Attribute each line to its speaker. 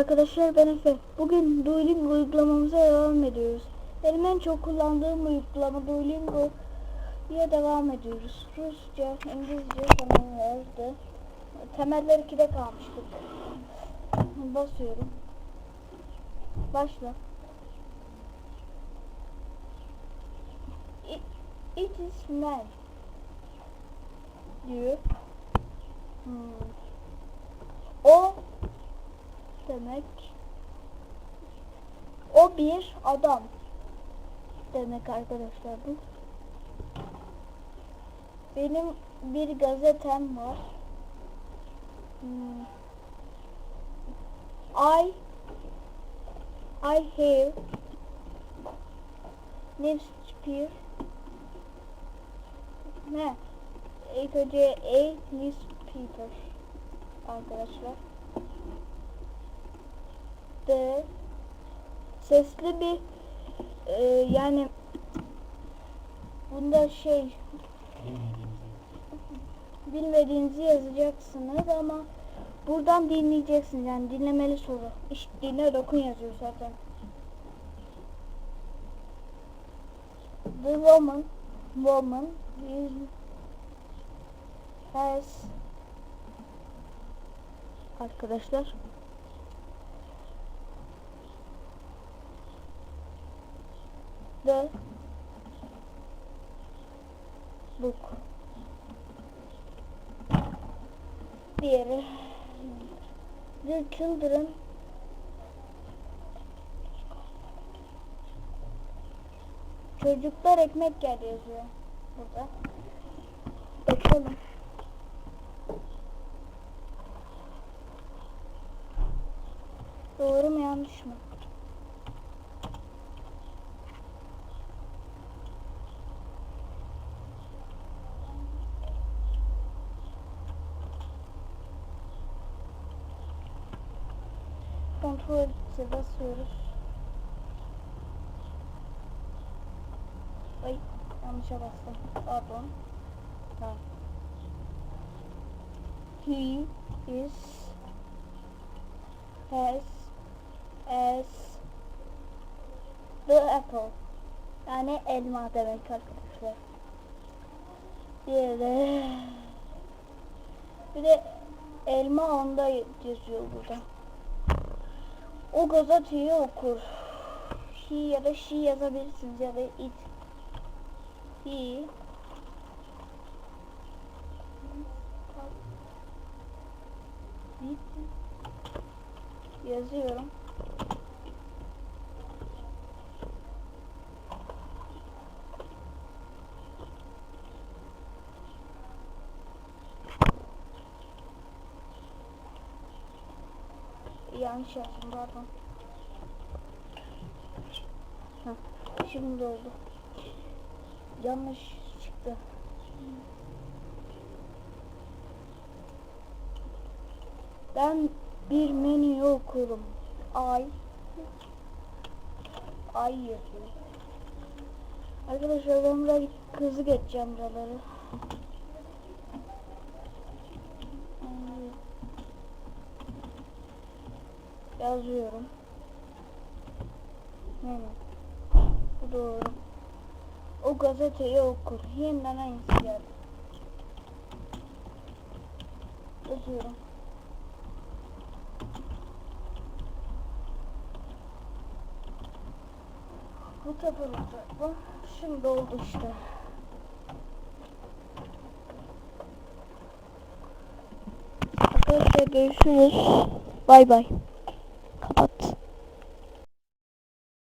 Speaker 1: Arkadaşlar ben Efe. Bugün Duolingo uygulamamıza devam ediyoruz. Benim en çok kullandığım uygulama Duolingo'ya devam ediyoruz. Rusça, İngilizce falan vardı. Temeller 2'de kalmıştık. Basıyorum. Başla. It, it is man diyor. Hmm. O demek o bir adam demek arkadaşlar bu. Benim bir gazetem var. Hmm. I I have newspaper ne? İlk önce a newspaper arkadaşlar. De sesli bir e, yani bunda şey bilmediğinizi yazacaksınız ama buradan dinleyeceksiniz yani dinlemeli soru. İşte dinle dokun yazıyor zaten. The woman woman is has arkadaşlar the book. Diğeri the children. Çocuklar ekmek yer yazıyor burada. Bakalım. Doğru mu yanlış mı kontrol edilse basıyoruz. Ay yanlışa bastım. Pardon. Tamam. He is has as the apple. Yani elma demek arkadaşlar. Diğeri bir de elma onda yazıyor burada. O gazeteyi okur. He ya da she yazabilirsiniz ya da it. He yazıyorum. Yanlış yazdım pardon. Heh, şimdi oldu. Yanlış çıktı. Ben bir menü okurum. Ay. Ay yazıyor. Arkadaşlar ben buraya hızlı geçeceğim buraları. Yazıyorum. Menü. Bu doğru. O gazeteyi okur. Yeniden aynısı geldi. Yazıyorum. Bu olacak bu. Şimdi oldu işte. Arkadaşlar görüşürüz. Bay bay. Thank you.